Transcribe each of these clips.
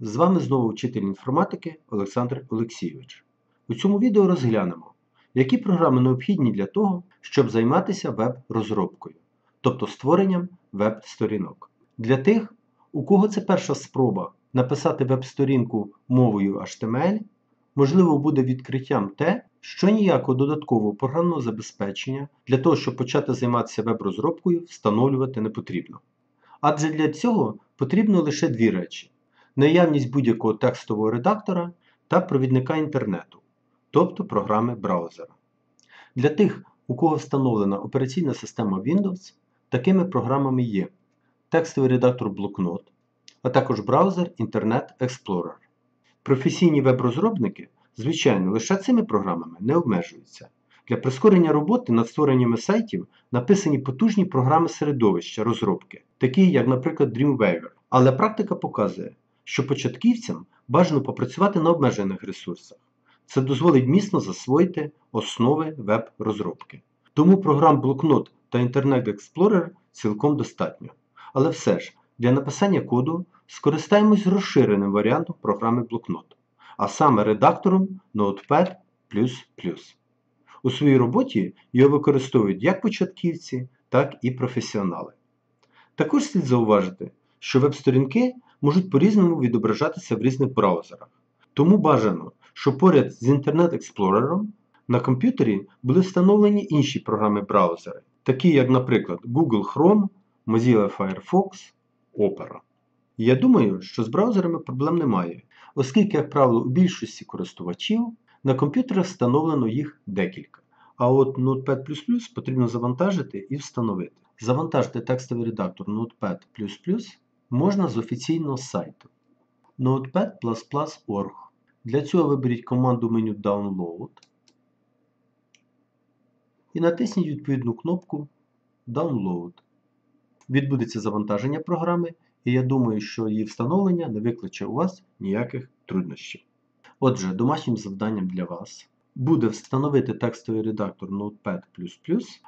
З вами знову вчитель інформатики Олександр Олексійович. У цьому відео розглянемо, які програми необхідні для того, щоб займатися веб-розробкою, тобто створенням веб-сторінок. Для тих, у кого це перша спроба написати веб-сторінку мовою HTML, можливо буде відкриттям те, що ніякого додаткового програмного забезпечення для того, щоб почати займатися веб-розробкою, встановлювати не потрібно. Адже для цього потрібно лише дві речі: наявність будь-якого текстового редактора та провідника інтернету, тобто програми браузера. Для тих, у кого встановлена операційна система Windows, такими програмами є текстовий редактор блокнот, а також браузер Internet Explorer. Професійні веб-розробники, звичайно, лише цими програмами не обмежуються. Для прискорення роботи над створеннями сайтів написані потужні програми середовища розробки, такі як, наприклад, Dreamweaver. Але практика показує, що початківцям бажано попрацювати на обмежених ресурсах. Це дозволить міцно засвоїти основи веб-розробки. Тому програм блокнот та Internet Explorer цілком достатньо. Але все ж, для написання коду скористаємось розширеним варіантом програми блокнот, а саме редактором Notepad++. У своїй роботі його використовують як початківці, так і професіонали. Також слід зауважити, що веб-сторінки можуть по-різному відображатися в різних браузерах. Тому бажано, щоб поряд з Internet Explorer на комп'ютері були встановлені інші програми-браузери, такі як, наприклад, Google Chrome, Mozilla Firefox, Opera. Я думаю, що з браузерами проблем немає, оскільки, як правило, у більшості користувачів на комп'ютерах встановлено їх декілька. А от Notepad потрібно завантажити і встановити. Завантажити текстовий редактор Notepad можна з офіційного сайту notepad++org. Для цього виберіть команду меню Download і натисніть відповідну кнопку Download. Відбудеться завантаження програми, і я думаю, що її встановлення не викличе у вас ніяких труднощів. Отже, домашнім завданням для вас буде встановити текстовий редактор Notepad++,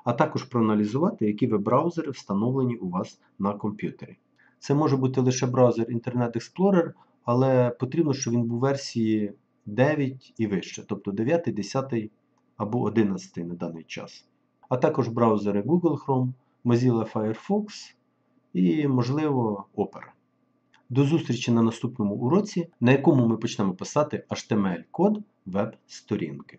а також проаналізувати, які веб-браузери встановлені у вас на комп'ютері. Це може бути лише браузер Internet Explorer, але потрібно, щоб він був версії 9 і вище, тобто 9, 10 або 11 на даний час. А також браузери Google Chrome, Mozilla Firefox і, можливо, Opera. До зустрічі на наступному уроці, на якому ми почнемо писати HTML-код веб-сторінки.